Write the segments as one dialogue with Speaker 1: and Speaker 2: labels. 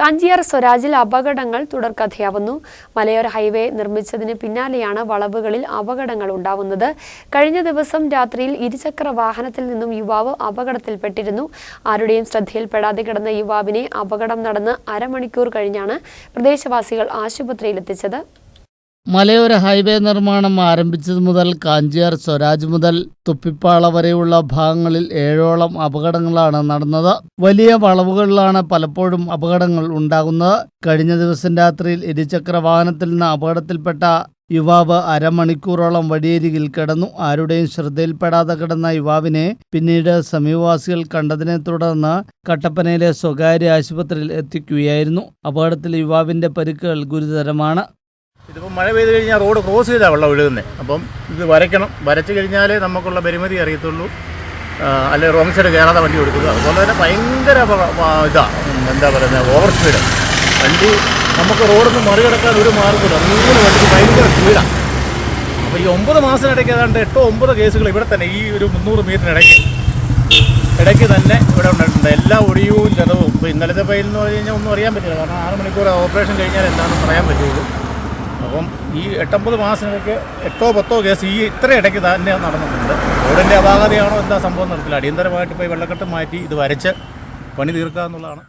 Speaker 1: കാഞ്ചിയാർ സ്വരാജിൽ അപകടങ്ങൾ തുടർക്കഥയാവുന്നു. മലയോര ഹൈവേ നിർമ്മിച്ചതിന് പിന്നാലെയാണ് വളവുകളിൽ അപകടങ്ങൾ ഉണ്ടാവുന്നത്. കഴിഞ്ഞ ദിവസം രാത്രിയിൽ ഇരുചക്ര വാഹനത്തിൽ നിന്നും യുവാവ് അപകടത്തിൽപ്പെട്ടിരുന്നു. ആരുടെയും ശ്രദ്ധയിൽപ്പെടാതെ കിടന്ന യുവാവിനെ അപകടം നടന്ന് അരമണിക്കൂർ കഴിഞ്ഞാണ് പ്രദേശവാസികൾ ആശുപത്രിയിലെത്തിച്ചത്.
Speaker 2: മലയോര ഹൈവേ നിർമ്മാണം ആരംഭിച്ചത് മുതൽ കാഞ്ചിയാർ സ്വരാജ് മുതൽ തുപ്പിപ്പാള വരെയുള്ള ഭാഗങ്ങളിൽ ഏഴോളം അപകടങ്ങളാണ് നടന്നത്. വലിയ വളവുകളിലാണ് പലപ്പോഴും അപകടങ്ങൾ ഉണ്ടാകുന്നത്. കഴിഞ്ഞ ദിവസം രാത്രിയിൽ ഇരുചക്ര വാഹനത്തിൽ നിന്ന് അപകടത്തിൽപ്പെട്ട യുവാവ് അരമണിക്കൂറോളം വഴിയരികിൽ കിടന്നു. ആരുടെയും ശ്രദ്ധയിൽപ്പെടാതെ കിടന്ന യുവാവിനെ പിന്നീട് സമീപവാസികൾ കണ്ടതിനെ തുടർന്ന് കട്ടപ്പനയിലെ സ്വകാര്യ ആശുപത്രിയിൽ എത്തിക്കുകയായിരുന്നു. അപകടത്തിൽ യുവാവിന്റെ പരിക്കുകൾ ഗുരുതരമാണ്.
Speaker 3: ഇതിപ്പോൾ മഴ പെയ്ത് കഴിഞ്ഞാൽ റോഡ് ക്രോസ് ചെയ്താണ് വെള്ളം ഒഴുകുന്നത് അപ്പം ഇത് വരയ്ക്കണം. വരച്ചു കഴിഞ്ഞാലേ നമുക്കുള്ള പരിമിതി അറിയത്തുള്ളൂ. അല്ലെ റോങ് സൈഡ് കയറാതെ വണ്ടി കൊടുക്കുക അതുപോലെ തന്നെ ഭയങ്കര ഇതാണ് ഇതാ എന്താ പറയുന്നത് ഓവർ സ്പീഡ്. വണ്ടി നമുക്ക് റോഡിൽ നിന്ന് മറികടക്കാൻ ഒരു മാർഗമില്ല അങ്ങനെ വണ്ടിക്ക് ഭയങ്കര സ്പീഡാണ് അപ്പോൾ ഈ ഒമ്പത് മാസത്തിനിടയ്ക്ക് ഏതാണ്ട് എട്ടോ ഒമ്പത് കേസുകൾ ഇവിടെ തന്നെ ഈ ഒരു മുന്നൂറ് മീറ്ററിനിടയ്ക്ക്. ഇടയ്ക്ക് തന്നെ ഇവിടെ ഉണ്ടായിട്ടുണ്ട്. എല്ലാ ഒടിയും ചതവും ഇപ്പോൾ ഇന്നലത്തെ ഫയൽ എന്ന് പറഞ്ഞു കഴിഞ്ഞാൽ ഒന്നും അറിയാൻ പറ്റില്ല. കാരണം ആറ് മണിക്കൂർ ഓപ്പറേഷൻ കഴിഞ്ഞാൽ എന്താണെന്ന് പറയാൻ പറ്റുള്ളൂ. അപ്പം ഈ എട്ടൊമ്പത് മാസത്തിനിടയ്ക്ക് എട്ടോ പത്തോ കേസ് ഈ ഇത്ര ഇടയ്ക്ക് തന്നെ നടന്നിട്ടുണ്ട്. റോഡിന്റെ അപാകതയാണോ എന്താ സംഭവം നടത്തില്ല അടിയന്തരമായിട്ട് ഇപ്പോൾ വെള്ളക്കെട്ട് മാറ്റി ഇത് വരച്ച് പണി തീർക്കുക എന്നുള്ളതാണ്.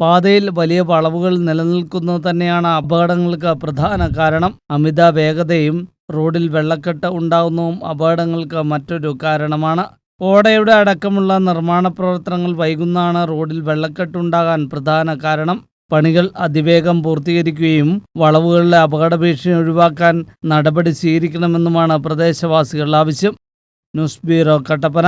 Speaker 2: പാതയിൽ വലിയ വളവുകൾ നിലനിൽക്കുന്നത് തന്നെയാണ് അപകടങ്ങൾക്ക് പ്രധാന കാരണം. അമിത വേഗതയും റോഡിൽ വെള്ളക്കെട്ട് ഉണ്ടാകുന്നതും അപകടങ്ങൾക്ക് മറ്റൊരു കാരണമാണ്. ഓടയുടെ അടക്കമുള്ള നിർമ്മാണ പ്രവർത്തനങ്ങൾ വൈകുന്നതാണ് റോഡിൽ വെള്ളക്കെട്ടുണ്ടാകാൻ പ്രധാന കാരണം. പണികൾ അതിവേഗം പൂർത്തീകരിക്കുകയും വളവുകളിലെ അപകട ഭീഷണി ഒഴിവാക്കാൻ നടപടി സ്വീകരിക്കണമെന്നുമാണ് പ്രദേശവാസികളുടെ ആവശ്യം. News bureau Kattappana.